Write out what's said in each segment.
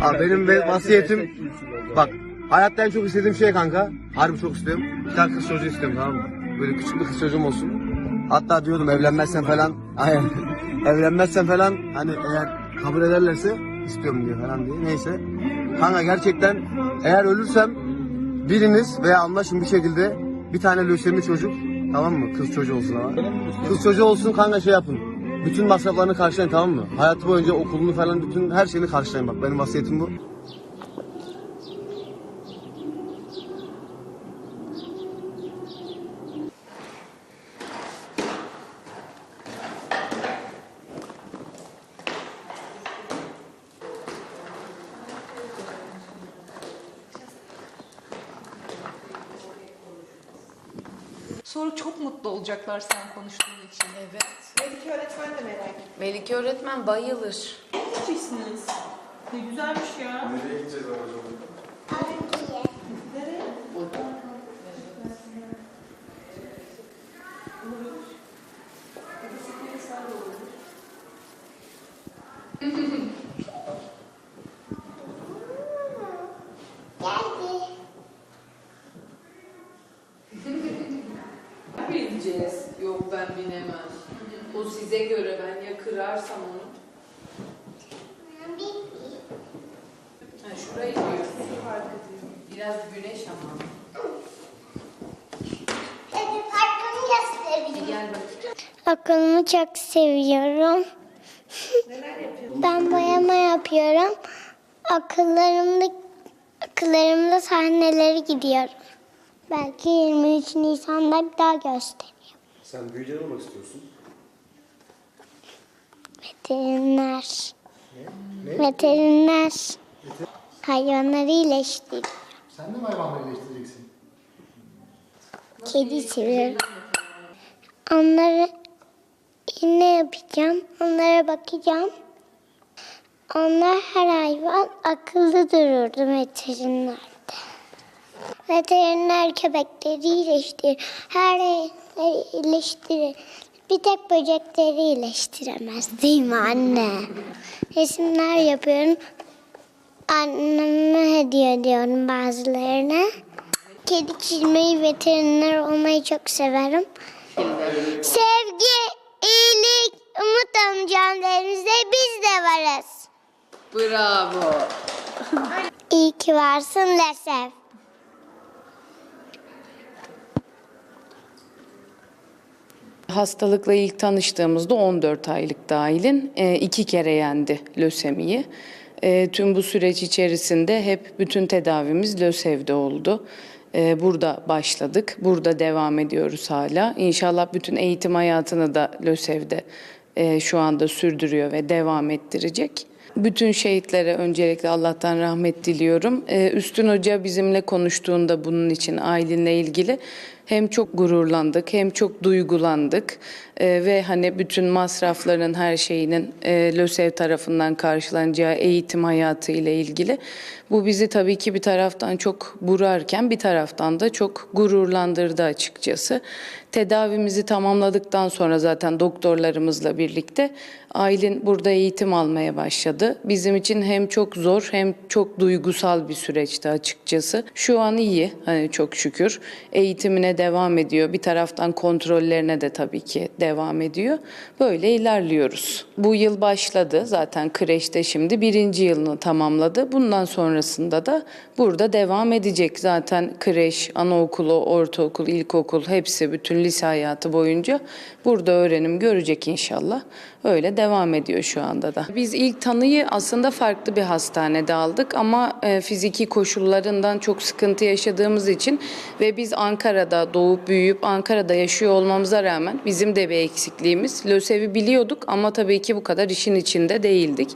Abi benim ve vasiyetim bak hayatta en çok istediğim şey kanka. Harbi çok istiyorum. Bir tane kız çocuğu istiyorum tamam mı? Böyle küçük bir kız çocuğum olsun. Hatta diyordum evlenmezsen falan. Aynen. evlenmezsen falan hani eğer kabul ederlerse istiyorum diyor falan diye. Neyse. Kanka gerçekten eğer ölürsem biriniz veya anlaşın bir şekilde bir tane lösemi çocuk tamam mı? Kız çocuğu olsun ama. Kız çocuğu olsun kanka şey yapın. Bütün masraflarını karşılayın tamam mı? Hayatı boyunca okulunu falan bütün her şeyini karşılayın bak. Benim vasiyetim bu. Sonra çok mutlu olacaklar sen konuştuğun için. Evet. Melike öğretmen de merak ettim. Melike öğretmen bayılır. Ne güzelmiş ya. Bineceğiz. Yok ben binemem. O size göre ben ya kırarsam onu. Ha, şurayı diyor. Biraz güneş ama. Hadi parkımı göstereyim. gel bakayım. Okulumı çok seviyorum. ben boyama yapıyorum. Akıllarımda akıllarımda sahneleri gidiyorum. Belki 23 Nisan'da bir daha göstereyim. Sen büyüyünce ne olmak istiyorsun? Veteriner. Veteriner. Hayvanları iyileştir. Sen de mi hayvanları iyileştireceksin? Kedi seviyorum. Onları iğne yapacağım. Onlara bakacağım. Onlar her hayvan akıllı dururdu veterinerde. Veteriner köpekleri iyileştirir. Her yerleri iyileştirir. Bir tek böcekleri iyileştiremez değil mi anne? Resimler yapıyorum. Anneme hediye ediyorum bazılarına. Kedi çizmeyi, veteriner olmayı çok severim. Sevgi, iyilik, umut amcamlarımızda biz de varız. Bravo. İyi ki varsın Lesef. Hastalıkla ilk tanıştığımızda 14 aylık dahilin e, iki kere yendi lösemiyi. E, Tüm bu süreç içerisinde hep bütün tedavimiz lösevde oldu. E, Burada başladık, burada devam ediyoruz hala. İnşallah bütün eğitim hayatını da lösevde şu anda sürdürüyor ve devam ettirecek. Bütün şehitlere öncelikle Allah'tan rahmet diliyorum. Ee, Üstün Hoca bizimle konuştuğunda bunun için ailenle ilgili hem çok gururlandık hem çok duygulandık Ee, ve hani bütün masrafların her şeyinin e, LÖSEV tarafından karşılanacağı eğitim hayatı ile ilgili bu bizi tabii ki bir taraftan çok burarken bir taraftan da çok gururlandırdı açıkçası. Tedavimizi tamamladıktan sonra zaten doktorlarımızla birlikte Aylin burada eğitim almaya başladı. Bizim için hem çok zor hem çok duygusal bir süreçti açıkçası. Şu an iyi hani çok şükür. Eğitimine devam ediyor. Bir taraftan kontrollerine de tabii ki devam ediyor. Böyle ilerliyoruz. Bu yıl başladı zaten kreşte şimdi birinci yılını tamamladı. Bundan sonrasında da burada devam edecek. Zaten kreş, anaokulu, ortaokul, ilkokul hepsi bütün lise hayatı boyunca burada öğrenim görecek inşallah. Öyle devam ediyor şu anda da. Biz ilk tanıyı aslında farklı bir hastanede aldık ama e, fiziki koşullarından çok sıkıntı yaşadığımız için ve biz Ankara'da doğup büyüyüp Ankara'da yaşıyor olmamıza rağmen bizim de bir eksikliğimiz. LÖSEV'i biliyorduk ama tabii ki bu kadar işin içinde değildik.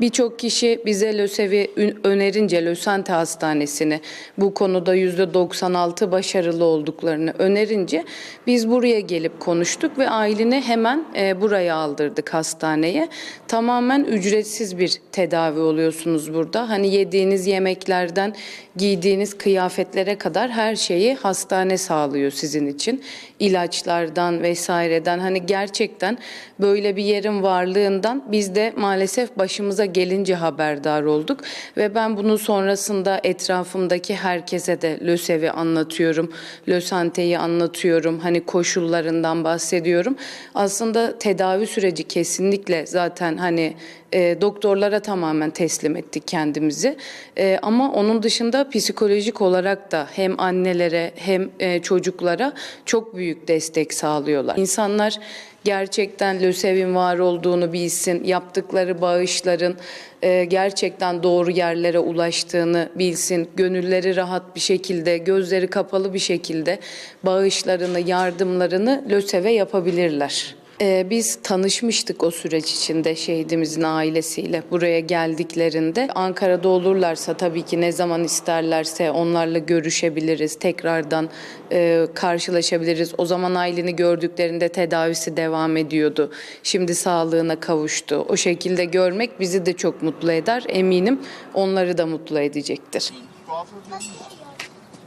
Birçok kişi bize LÖSEV'i önerince Lösante Hastanesi'ni bu konuda %96 başarılı olduklarını önerince biz buraya gelip konuştuk ve aileni hemen e, buraya aldırdık hastaneye. Tamamen ücretsiz bir tedavi oluyorsunuz burada. Hani yediğiniz yemeklerden giydiğiniz kıyafetlere kadar her şeyi hastane sağlıyor sizin için. İlaçlardan vesaireden hani gerçekten böyle bir yerin varlığından biz de maalesef başımıza gelince haberdar olduk ve ben bunun sonrasında etrafımdaki herkese de LÖSEV'i anlatıyorum. LÖSANTE'yi anlatıyorum. Hani koşullarından bahsediyorum. Aslında tedavi süreci kesinlikle zaten hani e, doktorlara tamamen teslim ettik kendimizi. E, ama onun dışında psikolojik olarak da hem annelere hem e, çocuklara çok büyük destek sağlıyorlar. İnsanlar gerçekten LÖSEV'in var olduğunu bilsin, yaptıkları bağışların e, gerçekten doğru yerlere ulaştığını bilsin, gönülleri rahat bir şekilde, gözleri kapalı bir şekilde bağışlarını, yardımlarını LÖSEV'e yapabilirler. Ee, biz tanışmıştık o süreç içinde şehidimizin ailesiyle buraya geldiklerinde. Ankara'da olurlarsa tabii ki ne zaman isterlerse onlarla görüşebiliriz. Tekrardan e, karşılaşabiliriz. O zaman aileni gördüklerinde tedavisi devam ediyordu. Şimdi sağlığına kavuştu. O şekilde görmek bizi de çok mutlu eder. Eminim onları da mutlu edecektir.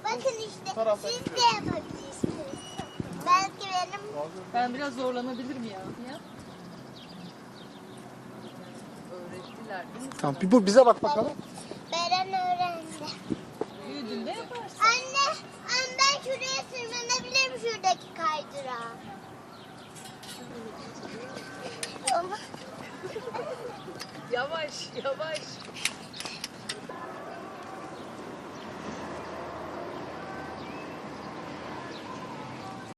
Bakın işte siz de yapabilirsiniz. Belki benim Ben biraz zorlanabilirim ya. ya. Tamam bir bu bize bak bakalım. Beren öğrendi. Büyüdüğünde yaparsın. Anne, anne ben şuraya tırmanabilirim şuradaki kaydırağa. Ama Yavaş yavaş.